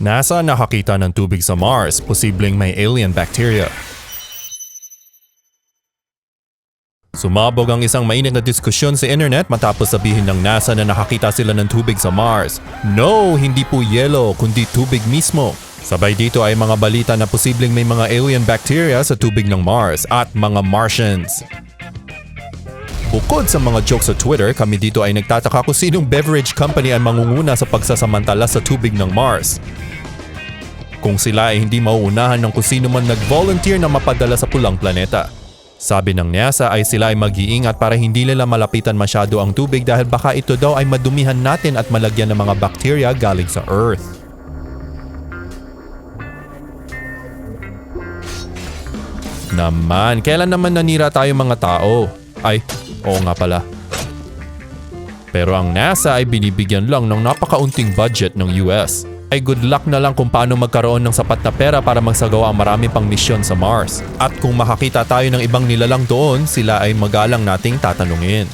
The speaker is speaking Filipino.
NASA nakakita ng tubig sa Mars, posibleng may alien bacteria. Sumabog ang isang mainit na diskusyon sa internet matapos sabihin ng NASA na nakakita sila ng tubig sa Mars. No, hindi po yelo, kundi tubig mismo. Sabay dito ay mga balita na posibleng may mga alien bacteria sa tubig ng Mars at mga Martians. Bukod sa mga jokes sa Twitter, kami dito ay nagtataka kung sinong beverage company ang mangunguna sa pagsasamantala sa tubig ng Mars. Kung sila ay hindi mauunahan ng kung sino man nag-volunteer na mapadala sa pulang planeta. Sabi ng NASA ay sila ay mag-iingat para hindi nila malapitan masyado ang tubig dahil baka ito daw ay madumihan natin at malagyan ng mga bacteria galing sa Earth. Naman, kailan naman nanira tayo mga tao? Ay, oo nga pala. Pero ang NASA ay binibigyan lang ng napakaunting budget ng US. Ay good luck na lang kung paano magkaroon ng sapat na pera para magsagawa ang marami pang misyon sa Mars. At kung makakita tayo ng ibang nilalang doon, sila ay magalang nating tatanungin.